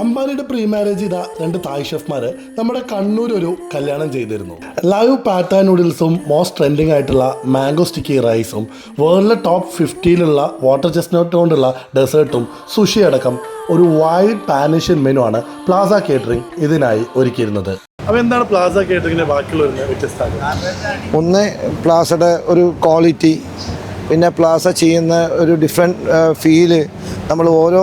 അംബാനിയുടെ pre marriage ചെയ്ത രണ്ട് തായ് ഷെഫ്മാര് നമ്മുടെ കണ്ണൂർ ഒരു കല്യാണം ചെയ്തിരുന്നു. ലൈവ് പാറ്റ നൂഡിൽസും മോസ്റ്റ് ട്രെൻഡിങ് ആയിട്ടുള്ള മാംഗോ സ്റ്റിക്കി റൈസും വേൾഡിലെ ടോപ്പ് ഫിഫ്റ്റിയിലുള്ള വാട്ടർ ചെസ്റ്റ്നോട്ട് കൊണ്ടുള്ള ഡെസേർട്ടും സുഷി അടക്കം ഒരു വൈഡ് പാനിഷ്യൻ മെനു ആണ് പ്ലാസ കേറ്ററിംഗ് ഇതിനായി ഒരുക്കിയിരുന്നത്. അപ്പോൾ എന്താണ് പ്ലാസ ബാക്കിയുള്ള ഒന്ന് പ്ലാസയുടെ ഒരു ക്വാളിറ്റി പിന്നെ പ്ലാസ ചെയ്യുന്ന ഒരു ഡിഫറെന്റ് ഫീൽ നമ്മൾ ഓരോ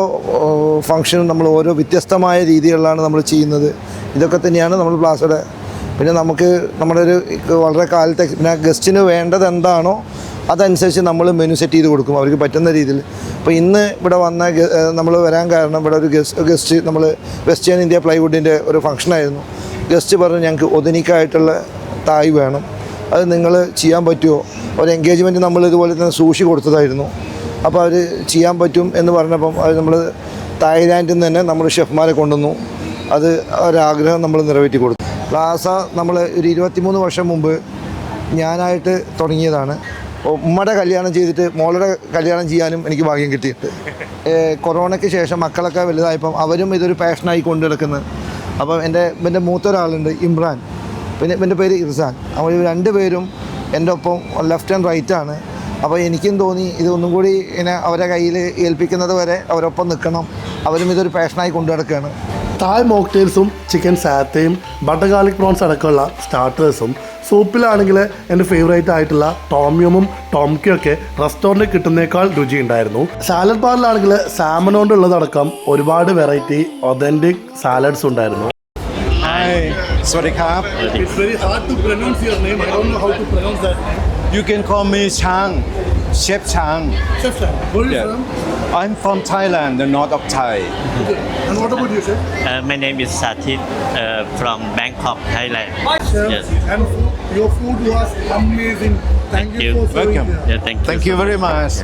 ഫംഗ്ഷനും നമ്മൾ ഓരോ വ്യത്യസ്തമായ രീതികളിലാണ് നമ്മൾ ചെയ്യുന്നത്. ഇതൊക്കെ തന്നെയാണ് നമ്മൾ പ്ലാസയുടെ. പിന്നെ നമുക്ക് നമ്മുടെ ഒരു വളരെ കാലത്തെ പിന്നെ ഗസ്റ്റിന് വേണ്ടത് എന്താണോ അതനുസരിച്ച് നമ്മൾ മെനു സെറ്റ് ചെയ്ത് കൊടുക്കും. അവർക്ക് പറ്റുന്ന രീതിയിൽ. അപ്പോൾ ഇന്ന് ഇവിടെ വന്ന നമ്മൾ വരാൻ കാരണം ഇവിടെ ഒരു ഗസ്റ്റ് ഗസ്റ്റ് നമ്മൾ വെസ്റ്റേൺ ഇന്ത്യ പ്ലൈവുഡിന്റെ ഒരു ഫംഗ്ഷനായിരുന്നു ഗസ്റ്റ് പറഞ്ഞു ഞങ്ങൾക്ക് ഒതുനിക്കായിട്ടുള്ള തായ് വേണം. അത് നിങ്ങൾ ചെയ്യാൻ പറ്റുമോ? ഒരു എൻഗേജ്മെന്റ് നമ്മൾ ഇതുപോലെ തന്നെ സൂക്ഷി കൊടുത്തതായിരുന്നു. അപ്പോൾ അവർ ചെയ്യാൻ പറ്റും എന്ന് പറഞ്ഞപ്പം അത് നമ്മൾ തായ്ലാൻഡിൽ നിന്ന് തന്നെ നമ്മൾ ഷെഫ്മാരെ കൊണ്ടുവന്നു. അത് ഒരാഗ്രഹം നമ്മൾ നിറവേറ്റി കൊടുത്തു. പ്ലാസ നമ്മൾ ഒരു ഇരുപത്തിമൂന്ന് വർഷം മുമ്പ് ഞാനായിട്ട് തുടങ്ങിയതാണ്. ഉമ്മയുടെ കല്യാണം ചെയ്തിട്ട് മോളുടെ കല്യാണം ചെയ്യാനും എനിക്ക് ഭാഗ്യം കിട്ടിയിട്ടുണ്ട്. കൊറോണയ്ക്ക് ശേഷം മക്കളൊക്കെ വലുതായപ്പം അവരും ഇതൊരു പാഷനായി കൊണ്ടു നടക്കുന്നത് അപ്പം എന്റെ എന്റെ മൂത്തൊരാളുണ്ട് ഇമ്രാൻ. പിന്നെ എന്റെ പേര് ഇർസാൻ. അവർ രണ്ടുപേരും എന്റെ ഒപ്പം ലെഫ്റ്റ് ആൻഡ് റൈറ്റ് ആണ് അപ്പോൾ എനിക്കും തോന്നി ഇതൊന്നും ഒന്നും കൂടി ഇങ്ങനെ അവരെ കയ്യിൽ ഏൽപ്പിക്കുന്നത് വരെ അവരൊപ്പം നിൽക്കണം അവരും ഇതൊരു പാഷനായി കൊണ്ടു നടക്കുകയാണ് തായ് മോക്ടെയിൽസും ചിക്കൻ സാത്തയും ബട്ടർ ഗാർലിക് പ്രോൺസ് അടക്കമുള്ള സ്റ്റാർട്ടേഴ്സും സൂപ്പിലാണെങ്കിൽ എന്റെ ഫേവറേറ്റ് ആയിട്ടുള്ള ടോമിയമും ടോംക്കിയും ഒക്കെ റെസ്റ്റോറന്റിൽ കിട്ടുന്നേക്കാൾ രുചി ഉണ്ടായിരുന്നു സാലഡ് ബാറിലാണെങ്കിൽ സാമൺ കൊണ്ടുള്ളതടക്കം ഒരുപാട് വെറൈറ്റി ഒതന്റിക് സാലഡ്സ് ഉണ്ടായിരുന്നു Hi, Swadee Krab. It's very hard to pronounce your name. I don't know how to pronounce that. You can call me Chang, Chef Chang. Chef, where are you Yeah. from? I'm from Thailand, the north of Thai. And what about you, Chef? Uh, my name is Sathit uh, from Bangkok, Thailand. Chef, Yes. and food, your food was amazing. Thank, you, for serving Welcome. here. Yeah, thank you. Thank you very much.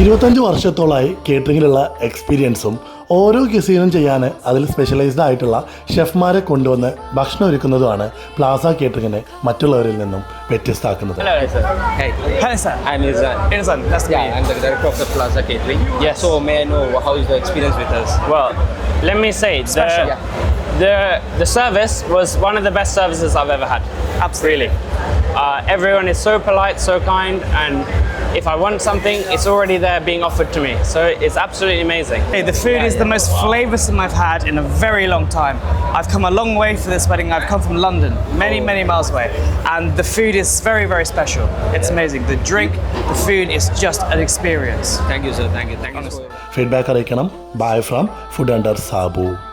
ഇരുപത്തഞ്ച് വർഷത്തോളമായി കേറ്ററിങ്ങിലുള്ള എക്സ്പീരിയൻസും ഓരോ കിസീനും ചെയ്യാൻ അതിൽ specialised ആയിട്ടുള്ള ഷെഫ്മാരെ കൊണ്ടുവന്ന് ഭക്ഷണം ഒരുക്കുന്നതുമാണ് Plaza കേറ്ററിങ്ങിനെ മറ്റുള്ളവരിൽ നിന്നും വ്യത്യസ്തമാക്കുന്നത്. Let me say, the, Especially, yeah. the the service was one of the best services I've ever had. Absolutely. Really. Uh, everyone is so polite, so kind, and if I want something, it's already there being offered to me. So it's absolutely amazing. Hey, the food yeah, is yeah. the most wow. flavoursome I've had in a very long time. I've come a long way for this wedding. I've come from London, many, oh. many miles away. And the food is very, very special. It's yeah. amazing. The drink, the food is just an experience. Thank you, sir. Thank you. Thank you. Feedback Arikaram. Bye from Food Under Sabu.